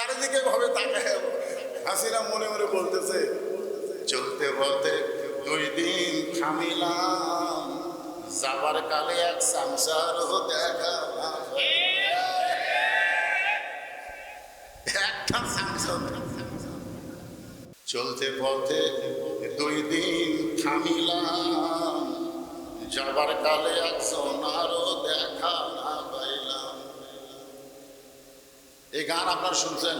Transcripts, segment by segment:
চারিদিকে ভাবে তাকায়। হাসিনা মনে মনে বলতেছে, চলতে বলতে দুই দিন থামিলাম। যাবার কালে এক সংসার একটা সংসার চলতে পথে দুই দিন থামিলাম। যাবার কালে একজন আরও দেখা এই গান আপনার শুনছেন?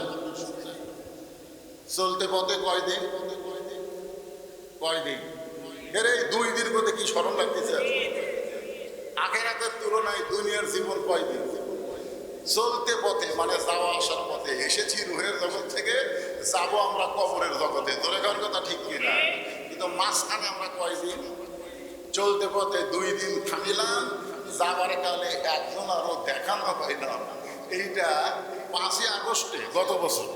চলতে পথে কয়দিন? কয়দিন? এর এই দুই দিন করতে কি স্মরণ লাগতেছে আগের তুলনায় দুনিয়ার জীবন কয়দিন? চলতে পথে মানে যাওয়া আসার পথে, এসেছি রুহের জগৎ থেকে, যাব আমরা কবরের জগতে। ধরে খাওয়ার কথা ঠিক কিনা? কিন্তু মাঝখানে আমরা কয়দিন? চলতে পথে দুই দিন থামিলাম, যাবার কালে একজন আরও দেখানো হয় না। এইটা পাঁচই আগস্টে, গত বছর।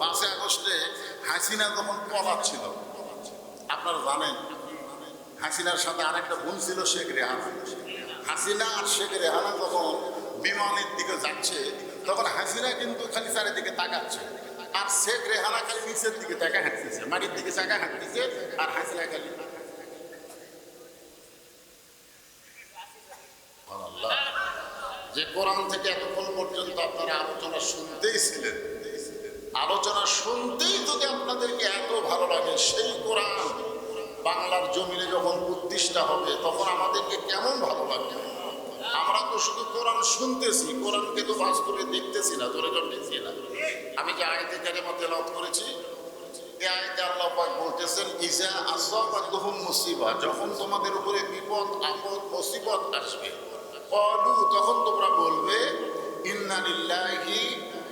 পাঁচই আগস্টে হাসিনা যখন পলাচ্ছিল আপনারা জানেন, হাসিনার সাথে আরেকটা বোন ছিল শেখ রেহানা। হাসিনা আর শেখ রেহানা যখন বিমানের দিকে যাচ্ছে, তখন হাসিনা কিন্তু খালি চারিদিকে তাকাচ্ছে। আর শেখ রেহানা খালি নিচের দিকে তাকা হাঁটতেছে, মাটির দিকে চাকা হাঁটতেছে, আর হাসিনা খালি আল্লাহ যে কোরআন থেকে এতক্ষণ পর্যন্ত আপনারা আলোচনা শুনতেই ছিলেন, আলোচনা শুনতেই যদি আপনাদেরকে এত ভালো লাগে, সেই কোরআন বাংলার জমিনে যখন প্রতিষ্ঠা হবে, তখন আমাদেরকে কেমন ভালো লাগবে? আমরা তো শুধু কোরআন শুনতেছি, কোরআনকে তো বাস্তবে দেখতেছি না, ধরে দেখছি না। আমি যে আয়তে কারিমা তেলাওয়াত করেছি এই আয়তে আল্লাহ পাক বলতেছেন, ইজা মুসিবা যখন তোমাদের উপরে বিপদ, আপদ, মুসিবত আসবে কলু তখন তোমরা বলবে, ইন্না লিল্লাহি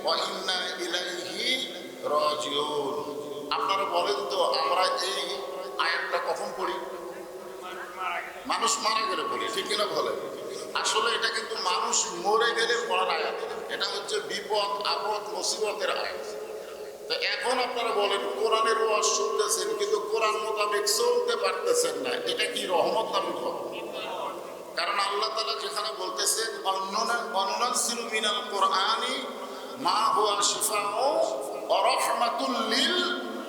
ওয়া ইন্না ইলাইহি রাজিউন। আপনারা বলেন তো, আমরা এই আয়াতটা কখন পড়ি? মানুষ মারা গেলে পড়ি, ঠিক কিনা বলে আসলে এটা কিন্তু মানুষ মরে গেলে পড়ার আয়াত। এটা হচ্ছে বিপদ, আপদ, মুসিবতের আয়াত। তো এখন আপনারা বলেন, কোরআনের ওয়াজ শুনতেছেন, কিন্তু কোরআন মোতাবেক চলতে পারতেছেন না। এটা কি রহমত না বিপদ কারণ আল্লাহ তালা যেখানে বলতেছেন অন্নাসিল মিনাল কোরআনি মা হুয়া শিফাও অরহমাতুল লিল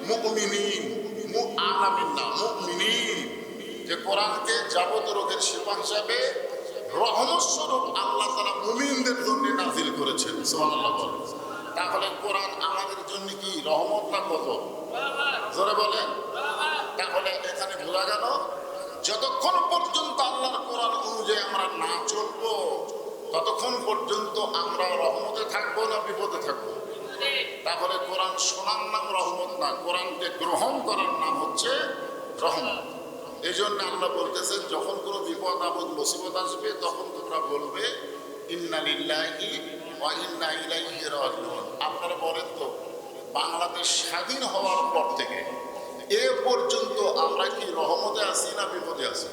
মুমিনিন। মুআলামিন না, মুমিনিন। যে কোরআনকে যাবত রোগের শিফা হিসাবে রহমত স্বরূপ আল্লাহ তালা মুমিনদের জন্য নাজিল করেছেন, সুবহানাল্লাহ বলেন। তাহলে কোরআন আমাদের জন্য কি রহমত না কত জোরে বলেন। তাহলে এখানে বোঝা গেল যতক্ষণ পর্যন্ত আল্লাহর কোরআন অনুযায়ী আমরা না চলবো, ততক্ষণ পর্যন্ত আমরা রহমতে থাকব না বিপদে থাকব? তাহলে কোরআন শোনার নাম রহমত না, কোরআনকে গ্রহণ করার নাম হচ্ছে রহমত। এই জন্য আল্লাহ বলতেছেন, যখন কোনো বিপদ, আপদ, মুসিবত আসবে, তখন তোমরা বলবে আপনারা বলেন তো, বাংলাদেশ স্বাধীন হওয়ার পর থেকে এ পর্যন্ত আমরা কি রহমতে আছি না বিপদে আছি?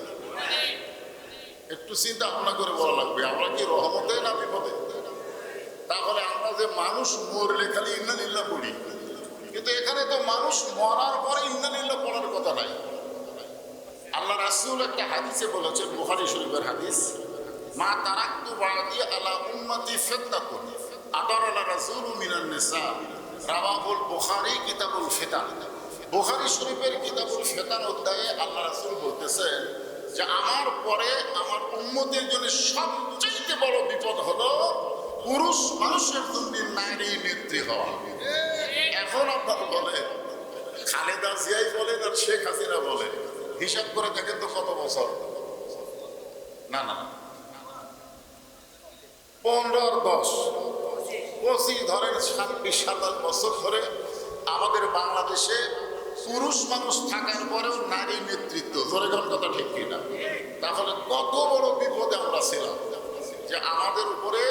একটু চিন্তা ভাবনা করে বলা লাগবে, আমরা কি রহমতে না বিপদে? তাহলে আমরা যে মানুষ মরলে খালি ইন্নালিল্লা পড়ি কিন্তু এখানে তো মানুষ মরার পরে ইন্নালিল্লা পড়ার কথা নাই। আল্লাহ রাসুল একটা হাদিসে বলেছেন বুহারি শরীফের হাদিস, মা তারাক্তু বাদি আলা উম্মতি ফিতনাতুন আদার আলা রাসূল মিনান নিসা। রাওয়াহুল বুখারী কিতাবুল ফিতান বুখারী শরীফের কিতাবুল ফিতান অধ্যায়ে আল্লাহ রাসূল বলতেছেন যে আমার পরে আমার উম্মতের জন্য সবচেয়ে বড় বিপদ হলো পুরুষ মানুষের জন্য নারী নেত্রী হওয়া। এখন আপনার বলে খালেদা জিয়াই বলেন আর শেখ হাসিনা বলে হিসাব করে দেখেন তো কত বছর? না না। পনেরো দশ। পঁচিশ, ধরেন ছাব্বিশ, সাতাশ বছর ধরে আমাদের বাংলাদেশে পুরুষ মানুষ থাকার পরেও নারী নেতৃত্ব। ধরে গেল কথা ঠিক কিনা? তাহলে কত বড় বিপদে আমরা ছিলাম যে আমাদের উপরে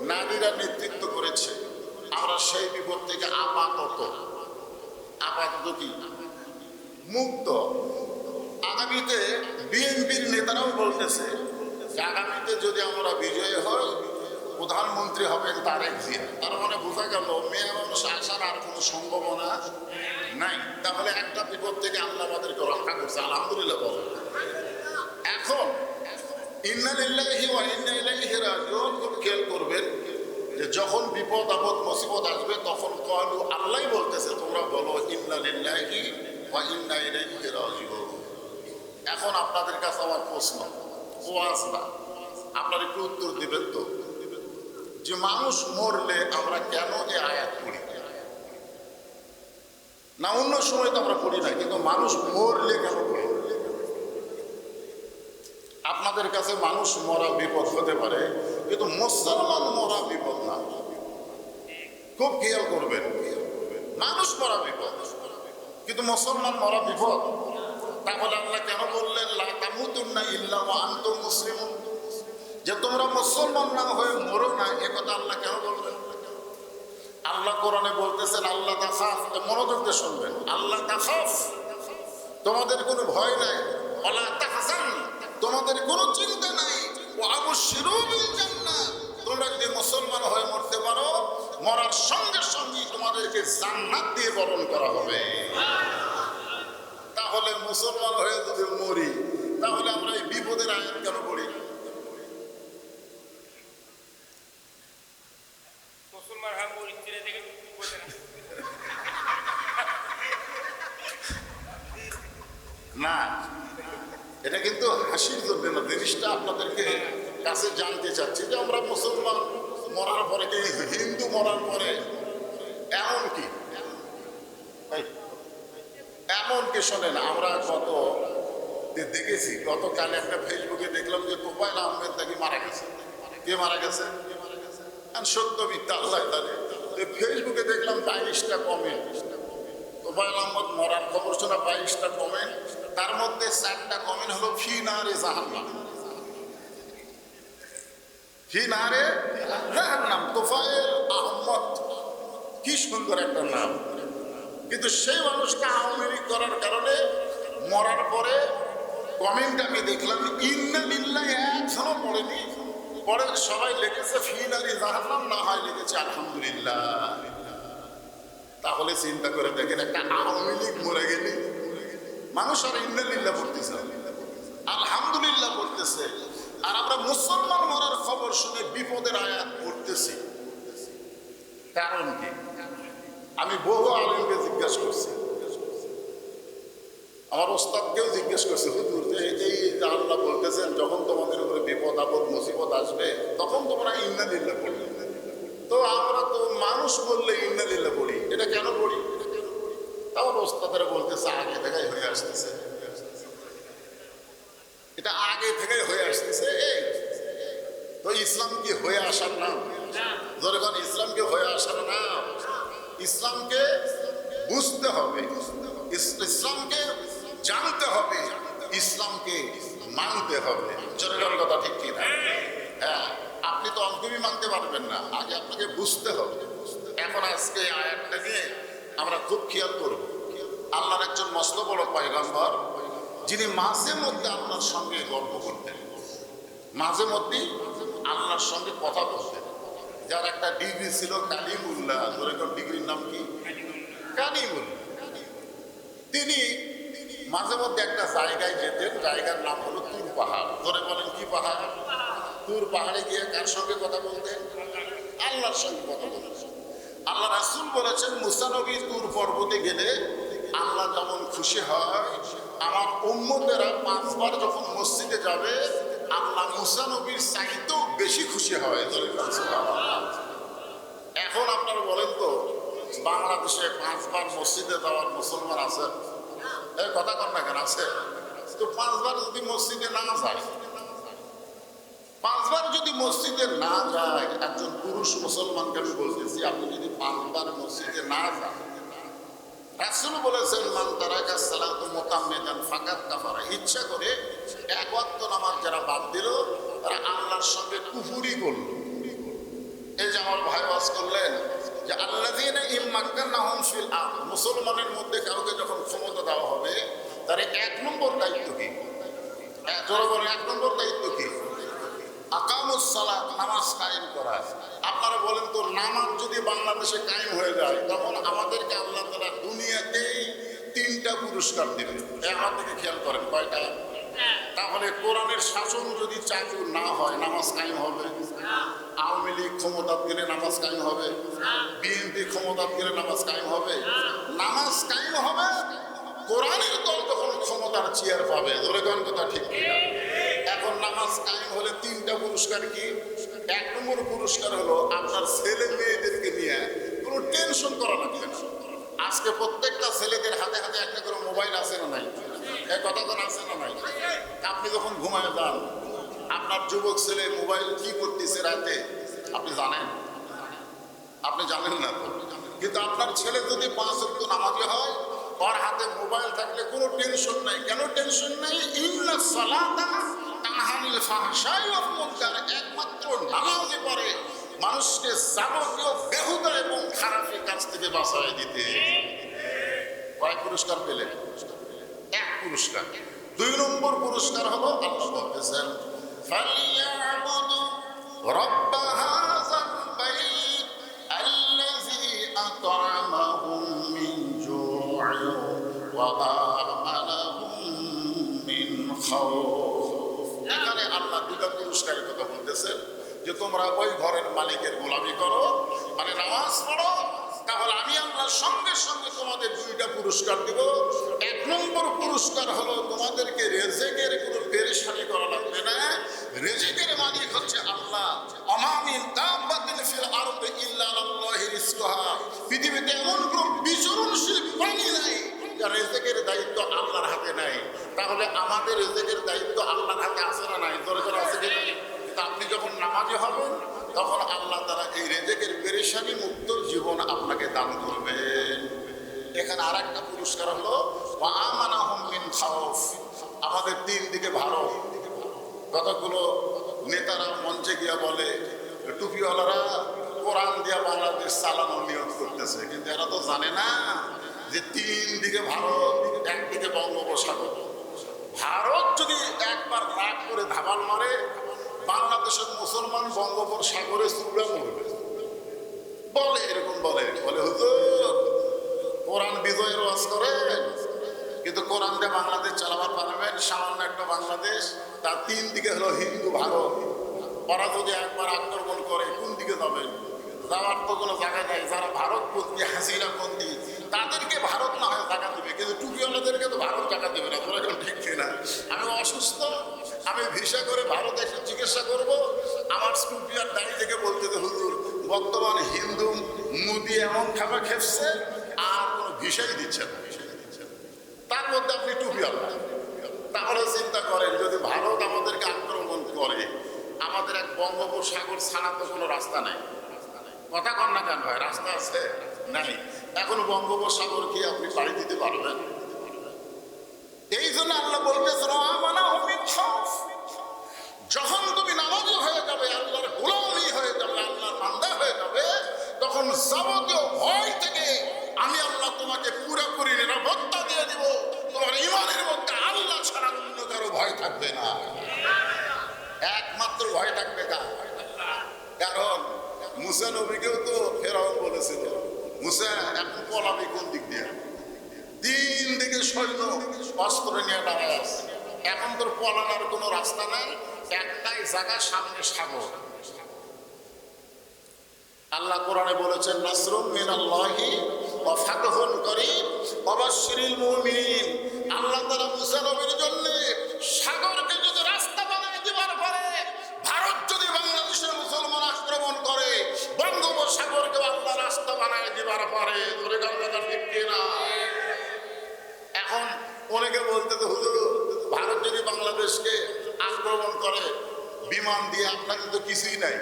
নারীরা নেতৃত্ব করেছে। আমরা সেই বিপদ থেকে আপাতত আপাতত কি? মুক্ত। আগামীতে বিএনপির নেতারাও বলতেছে আগামীতে যদি আমরা বিজয়ী হই, প্রধানমন্ত্রী হবেন তারেক জিয়া। তার মানে বোঝা গেল, মেয়ে মানুষ আসার আর কোনো সম্ভাবনা নাই। তাহলে একটা বিপদ থেকে আল্লাহ আমাদেরকে রক্ষা করছে, আলহামদুলিল্লাহ বল এখন ইন্নালিল্লাহি খেয়াল করবেন যে যখন বিপদ, আপদ, মুসিবত আসবে, তখন কলু আল্লাহ বলতেছে, তোমরা বলো, ইন্না লিল্লাহি ওয়া ইন্না ইলাইহি রাজিউন। এখন আপনাদের কাছে আমার প্রশ্ন ওয়াজ না? আপনারা একটু উত্তর দিবেন তো? যে মানুষ মরলে আমরা কেন এ আয়াত পড়ি? না, অন্য সময় তো আমরা পড়ি না কিন্তু মানুষ মরলে কেন আপনাদের কাছে মানুষ মরা বিপদ হতে পারে, কিন্তু মুসলমান মরা বিপদ না। খুব খেয়াল করবেন, মানুষ মরা বিপদ, কিন্তু মুসলমান মরা বিপদ। তাহলে আল্লাহ কেন বললেন তামুতুন্না ইল্লা ওয়া আনতুম যে তোমরা মুসলমান না হয়ে মরো না, এ কথা আল্লাহ কেন বলবেন? আল্লাহ কোরআনে বলতেছেন, আল্লাহ তাখাফ মনোযোগ দিয়ে শুনবেন। আল্লাহ তাখাফ তোমাদের কোনো ভয় নাই। ওলা তাহজান। তোমাদের কোনো চিন্তা নাই। ও আবশ্যিরু বিল জান্নাহ। তোমরা যদি মুসলমান হয়ে মরতে পারো, মরার সঙ্গে সঙ্গে তোমাদেরকে জান্নাত দিয়ে বরণ করা হবে। তাহলে মুসলমান হয়ে যদি মরি, তাহলে আমরা এই বিপদের আয়াত কেন পড়ি মুসলমান হ্যাঁ মরিচিরে থেকে বলতে না? এটা কিন্তু হাসির জন্য না, জিনিসটা আপনাদেরকে কাছে জানতে চাচ্ছি যে আমরা মুসলমান মরার পরে কি হিন্দু মরার পরে এমন কি? এমন কি শোনেন, আমরা গত দেখেছি, গতকাল একটা ফেসবুকে দেখলাম যে তোফাইল আহমেদ নাকি মারা গেছে। কে মারা গেছে? আর সত্য মিথ্যা, আল্লাহ জানে। ফেসবুকে দেখলাম বাইশটা কমেন্ট তোফাইল আহমদ মরার খবর শোনা, বাইশটা কমেন্ট তার মধ্যে চারটা কমেন্ট হলো, ফি নারে জাহান্নাম। ফি নারে জাহান্নাম। তোফায়েল আহমদ কি সুন্দর একটা নাম। কিন্তু সেই মানুষকে আওয়ামী লীগ করার কারণে মরার পরে কমেন্ট আমি দেখলাম, ইন্না লিল্লাহ একজনও পড়েনি। পরে সবাই লিখেছে নারে জাহান্নাম না হয় লিখেছে, আলহামদুলিল্লাহ। তাহলে চিন্তা করে দেখেন, একটা আওয়ামী লীগ মরে গেলে মানুষ আর ইন্দালিল্লাহ পড়তেছে আলহামদুলিল্লাহ পড়তেছে। আর আমরা মুসলমান মরার খবর শুনে বিপদের আয়াত পড়তেছি। কারণ কি? আমি বহু আলিমকে জিজ্ঞাসা করছি। আমার ওস্তাদকেও জিজ্ঞেস করছে, হুজুর যে এই যে আল্লাহ বলতেছেন, যখন তোমাদের বিপদ আপদ, মুসিবত আসবে, তখন তোমরা ইন্দালিল্লাহ পড়বে তো আমরা তো মানুষ বললে ইন্দালিল্লাহ পড়ি। এটা কেন পড়ি? তাও ওস্তাদেরা বলতেছে, আগে থেকেই হয়ে আসতেছে। এটা আগে থেকেই হয়ে আসতেছে তো ইসলাম কি হয়ে আসার নাম? ধরে কোন ইসলামকে হয়ে আসার নাম? ইসলামকে বুঝতে হবে। ইস- ইসলামকে জানতে হবে। ইসলামকে মানতে হবে। জনগণ কথা ঠিক কি না হ্যাঁ আপনি তো অঙ্কবি মানতে পারবেন না। আগে আপনাকে বুঝতে হবে। এখন আজকে এই আয়াতটা নিয়ে আমরা খুব খেয়াল করব। আল্লাহর একজন মস্ত বড় পয়গম্বর, যিনি মাঝে মধ্যে আল্লাহর সঙ্গে গল্প করতেন। মাঝে মধ্যেই আল্লাহর সঙ্গে কথা বলতেন। যার একটা ডিগ্রি ছিল কালিমুল্লাহ। ধরে ডিগ্রির নাম কি? কালিমুল্লাহ। তিনি মাঝে মধ্যে একটা জায়গায় যেতেন, জায়গার নাম হলো তুর পাহাড়। ধরে বলেন কি পাহাড়? তুর পাহাড়ে গিয়ে কার সঙ্গে কথা বলতেন? আল্লাহর সঙ্গে কথা বলতেন। আল্লাহ রাসুল বলেছেন মুসানবী তুর পর্বতে গেলে আল্লাহ যেমন খুশি হয়, আমার উম্মতেরা পাঁচবার যখন মসজিদে যাবে, আল্লাহ মুসানবীর চাইতেও বেশি খুশি হয়। এখন আপনারা বলেন তো, বাংলাদেশে পাঁচবার মসজিদে যাওয়ার মুসলমান আছে এই কথা কর না কেন, আছে। তো পাঁচবার যদি মসজিদে না যায়, পাঁচবার যদি মসজিদে না যায়, একজন পুরুষ মুসলমানকে আমি বলতেছি, আপনি যদি পাঁচবার মসজিদে না যান, রাসুল বলেছেন, মান তারাকা সালাতু মুতাম্মিদান ফাকাত কাফারা। ইচ্ছা করে এক ওয়াক্ত নামাজ যারা বাদ দিল, তারা আল্লাহর সঙ্গে কুফুরি করল। এই যে আমার ভাই বাস করলেন যে আল্লাযীনা ইম্মাক্কানাহুম ফিল আরদ, মুসলমানের মধ্যে কাউকে যখন ক্ষমতা দেওয়া হবে, তার এক নম্বর দায়িত্ব কি? এক নম্বর দায়িত্ব কি? আকামুস সালাত, নামাজ কায়েম করা। আপনারা বলেন তো, নামাজ যদি বাংলাদেশে কায়েম হয়ে যায়, তখন আমাদেরকে আল্লাহ তাআলা দুনিয়াতেই তিনটা পুরস্কার দেবে আমার খেয়াল করেন, কয়টা? তাহলে কোরআনের শাসন যদি চালু না হয়, নামাজ কায়েম হবে? আওয়ামী লীগ ক্ষমতা দিনে নামাজ কায়েম হবে? বিএনপি ক্ষমতা দিনে নামাজ কায়েম হবে? নামাজ কায়েম হবে? কোরআনের দল তখন ক্ষমতার চেয়ার পাবে। ধরে কোন কথা ঠিক এখন নামাজ কায়েম হলে তিনটা পুরস্কার কি? এক নম্বর পুরস্কার হলো আপনার ছেলে মেয়েদেরকে নিয়ে কোনো টেনশন করা লাগবে না। আজকে প্রত্যেকটা ছেলেদের হাতে হাতে একটা করে মোবাইল আছে না নাই? এই কথা তো আছে না নাই? আপনি যখন ঘুমায় যান, আপনার যুবক ছেলে মোবাইল কি করতেছে রাতে? আপনি জানেন? আপনি জানেন না তো? কিন্তু আপনার ছেলে যদি পাঁচ অক্ট নামাজি হয় ওর হাতে মোবাইল থাকলে কোনো টেনশন নাই। কেন টেনশন নাই? ইন্না সালাতা তাহানিল ফাহশাই ওয়াল মুনকার। একমাত্র নামাজে পড়ে। মানুষকে যাবতীয় বেহুদা এবং খারাপের কাছ থেকে বাঁচায় দিতে। কয় পুরস্কার পেলেন এক পুরস্কার দুই নম্বর পুরস্কার হলো এখানে আল্লাহ দুটা পুরস্কারের কথা বলতেছেন। যে তোমরা ওই ঘরের মালিকের গোলামি করো মানে নামাজ পড়ো, তাহলে আমি আল্লাহর সঙ্গে সঙ্গে তোমাদের দুইটা পুরস্কার দিব। এক নম্বর পুরস্কার হলো তোমাদেরকে রেজেকের কোনো পেরেশানি করা লাগবে না। রেজেকের মালিক হচ্ছে আল্লাহ। অমামিন দাব্বাতিন ফিল আরদি ইল্লা পৃথিবীতে এমন কোনো বিচরণশীল প্রাণী নাই রেজেকের দায়িত্ব আল্লাহর হাতে নাই। তাহলে আমাদের রেজেকের দায়িত্ব আল্লাহর হাতে আছে না নাই? দরকার আছে কি হবেন তখন আল্লাহ তারা এই রেজেকের পেরেশানি মুক্ত জীবন আপনাকে দান করবেন এখানে আর একটা পুরস্কার হলো মিন খাউফ আমাদের তিন দিকে ভালো। কতগুলো নেতারা মঞ্চে গিয়া বলে, টুপিওয়ালারা কোরআন দিয়া বাংলাদেশ চালানোর নিয়োগ করতেছে। কিন্তু এরা তো জানে না যে তিন দিকে ভারত একদিকে বঙ্গোপসাগর। ভারত যদি একবার রাগ করে ধাবাল মারে বাংলাদেশের মুসলমান বঙ্গোপসাগরে চুড়া মরবে। বলে, এরকম বলে। বলে, হুজুর, কোরআন বিজয়ের ওয়াজ করেন। কিন্তু কোরআন দিয়ে বাংলাদেশ চালাবার পারবেন। সামান্য একটা বাংলাদেশ, তার তিন দিকে হলো হিন্দু ভারত। ওরা যদি একবার আক্রমণ করে, কোন দিকে যাবেন? যাওয়ার তো কোনো জায়গা নেই। যারা ভারতপন্থী হাসিনা পন্থী তাদেরকে ভারত না হয় টাকা দেবে। কিন্তু টুপিওয়ালাদেরকে তো ভারত টাকা দেবে না। তোরা এখন ঠিক না আমি অসুস্থ। আমি ভিসা করে ভারতে এসে চিকিৎসা করব। আমার টুপিয়ার দাঁড়ি থেকে বলতে হুজুর, বর্তমান হিন্দু, মুদি এমন খাবার খেপছে, আর কোনো ভিসাই দিচ্ছে না। তার মধ্যে আপনি টুপিওয়ালা তাহলে চিন্তা করেন, যদি ভারত আমাদেরকে আক্রমণ করে, আমাদের এক বঙ্গোপসাগর ছাড়া তো কোনো রাস্তা নাই। কথা কন না কেন ভাই, রাস্তা আছে? নাই। এখন বঙ্গোপসাগর কি আপনি পাড়ি দিতে পারবেন? এই জন্য আল্লাহ বলতেছেন আমানা হুমিন খাউফ যখন তুমি নামাজি হয়ে যাবে, আল্লাহর গোলামি হয়ে যাবে, আল্লাহর বান্দা হয়ে যাবে, তখন যাবতীয় ভয় থেকে আমি আল্লাহ তোমাকে পুরোপুরি নিরাপত্তা দিয়ে দিব। তোমার ইমানের মধ্যে আল্লাহ ছাড়া অন্য কারও ভয় থাকবে না। একমাত্র ভয় থাকবে কার? কারণ মুসা নবীকেও তো ফেরাউন বলেছিল, মুসা, এখন পলাবি কোন দিক দিয়ে? তিন দিকে সৈন্য অস্ত্র নিয়ে দাঁড়ায় আছে। এখন তোর পলানোর কোনো রাস্তা নাই। একটাই জায়গা সামনে সাগর আল্লাহ কোরআনে বলেছেন, নাসরুম মিনাল্লাহি ওয়া ফাতহুন করিম, ওয়াবাশশিরিল মুমিনিন। আল্লাহ তাআলা মুসা নবীর জন্য সাগরকে যদি রাস্তা বানিয়ে দিবার পারে ভারত যদি বাংলাদেশের মুসলমান আক্রমণ করে, বঙ্গোপসাগরকে আল্লাহ রাস্তা বানায় দিবার পারে, ধরে গঙ্গা ঠিক কিনা? এখন অনেকে বলতে তো, হুজুর, ভারত যদি বাংলাদেশকে আক্রমণ করে বিমান দিয়ে আপনাদের কিন্তু কিছুই নাই।